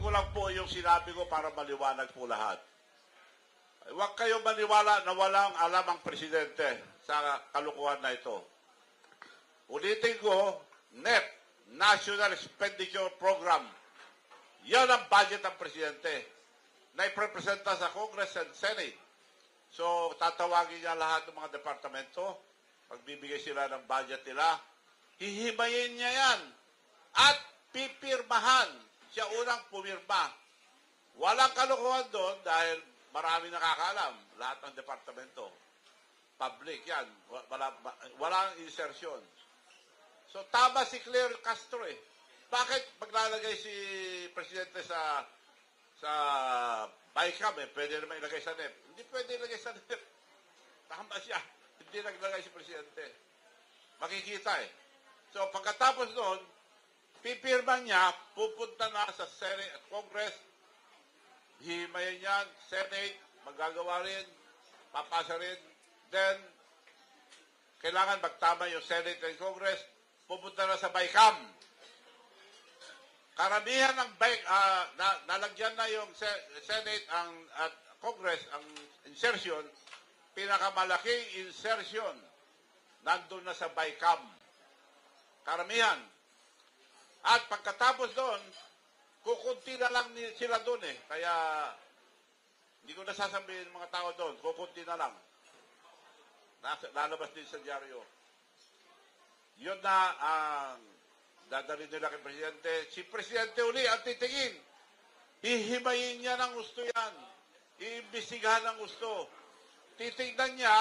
ko lang po yung sinabi ko para maliwanag po lahat. Huwag kayong maniwala na walang alam ang presidente sa kalukuhan na ito. Ulitin ko, NEP, National Expenditure Program. Yan ang budget ng presidente na iprepresenta sa Congress and Senate. So, tatawagin niya lahat ng mga departamento. Pagbibigay sila ng budget nila, hihimayin niya yan. At pipirmahan. Siya unang pumirma. Walang kalukuhan doon dahil marami nakakaalam. Lahat ng departamento. Public yan. Wa- Wala, wa- walang insertion. So, tama si Claire Castro eh. Bakit maglalagay si Presidente sa sa BICAM eh, pwede naman ilagay sa NEP. Hindi pwede ilagay sa NEP. Tama siya. Hindi naglagay si Presidente. Makikita eh. So, pagkatapos doon, pipirma niya, pupunta na sa Senate at Congress, hihimayin yan, Senate, magagawa rin, papasa rin, then, kailangan magtama yung Senate and Congress, pupunta na sa BICAM. Karamihan ng BIC, ah, na, nalagyan na yung Se- Senate ang, at Congress ang insertion, pinakamalaking insertion, nandun na sa BICAM. Karamihan. At pagkatapos doon, kukunti na lang sila doon eh. Kaya, hindi ko nasasabihin ng mga tao doon, kukunti na lang. Nasa, lalabas din sa dyaryo. Yun na ang dadalhin nila kay Presidente. Si Presidente uli ang titingin. Hihimayin niya ng gusto yan. Iimbestigahan ng gusto. Titignan niya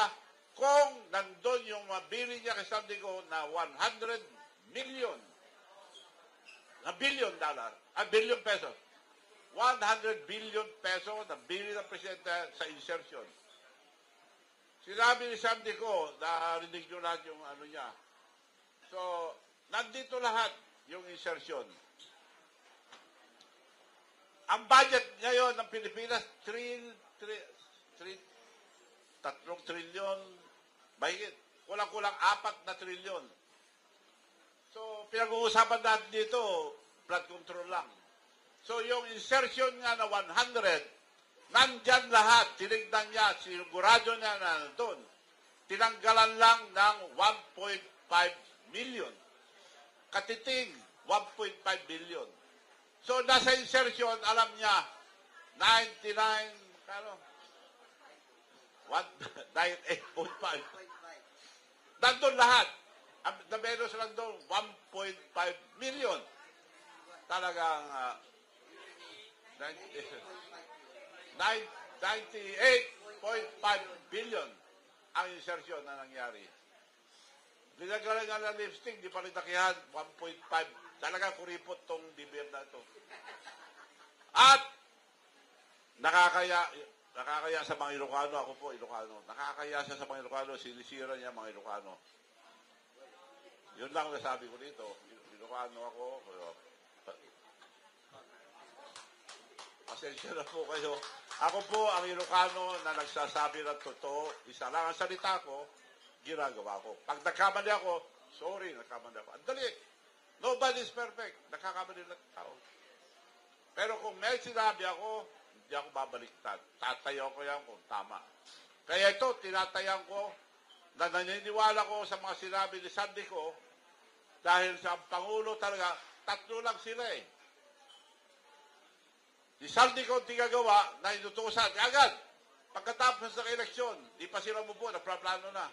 kung nandun yung mabili niya kay Sandigo na 100 million. Na billion dollar. A billion pesos. 100 billion peso na bili ng Presidente sa insertion. Sinabi ni Sandy ko, narinig nyo lahat yung ano niya. So, nandito lahat yung insertion. Ang budget ngayon ng Pilipinas, 3, 3, 3, tatlong trilyon, mahigit. Kulang-kulang apat na trilyon. So, pinag-uusapan natin dito, flood control lang. So, yung insertion nga na 100, nandyan lahat. Tinignan niya, sinigurado niya na nandun. Tinanggalan lang ng 1.5 million. Katiting, 1.5 billion. So, nasa insertion, alam niya, 99, ano? 98.5. Nandun lahat. Ang the menos lang doon, 1.5 million. Talagang uh, 98.5 billion ang insertion na nangyari. Dinagalan nga ng lipstick, di pa rin nakihan, 1.5. Talaga kuripot tong bibir na ito. At nakakaya nakakaya sa mga Ilocano, ako po Ilocano, nakakaya siya sa mga Ilocano, sinisira niya mga Ilocano. Yun lang ang nasabi ko dito. Ilocano ako. Pasensya na po kayo. Ako po ang Ilocano na nagsasabi ng totoo. Isa lang ang salita ko, ginagawa ko. Pag nagkamali ako, sorry, nagkamali ako. Ang dali. Nobody is perfect. Nakakamali lang tao. Pero kung may sinabi ako, hindi ako babaliktad. Tatayo ko yan kung tama. Kaya ito, tinatayan ko na naniniwala ko sa mga sinabi ni Sandy ko dahil sa Pangulo talaga, tatlo lang sila eh. Si Sandy ko tigagawa na inutusan agad. Pagkatapos ng eleksyon, di pa sila umupo, napraplano na.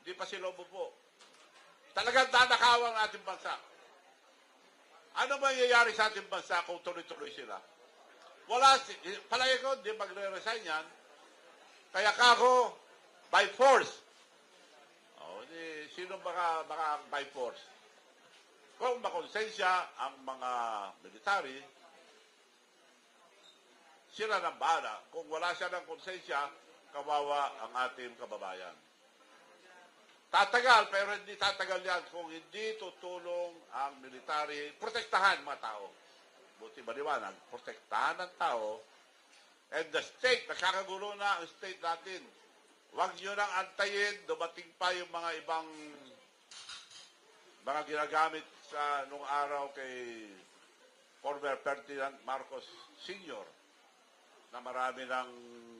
Di pa sila umupo. Talagang danakaw ang ating bansa. Ano mangyayari sa ating bansa kung tuloy-tuloy sila? Wala, palagi ko, di magre-resign yan. Kaya ka ako, by force. O, di, sino baka, baka by force? Kung makonsensya ang mga military, sila ng bahala. Kung wala siya ng konsensya, kawawa ang ating kababayan. Tatagal, pero hindi tatagal yan kung hindi tutulong ang military, protektahan mga tao. Buti maliwanag, protektahan ng tao, and the state, nakakagulo na ang state natin. Huwag nyo nang antayin, dumating pa yung mga ibang mga ginagamit sa nung araw kay former Ferdinand Marcos Sr. na marami ng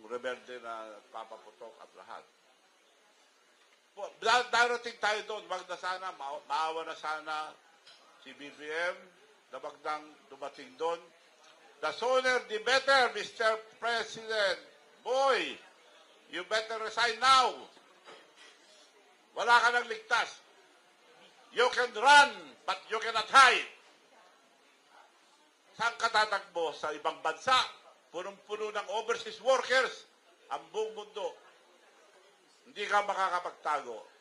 rebelde na papaputok at lahat. Darating tayo doon, wag na sana, ma- maawa na sana si BBM na wag nang dumating doon. The sooner the better, Mr. President. Boy, you better resign now. Wala ka nang ligtas. You can run, but you cannot hide. Saan ka tatakbo? Sa ibang bansa? Punong-puno ng overseas workers. Ang buong mundo. Hindi ka makakapagtago.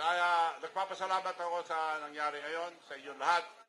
Kaya nagpapasalamat ako sa nangyari ngayon, sa inyo lahat.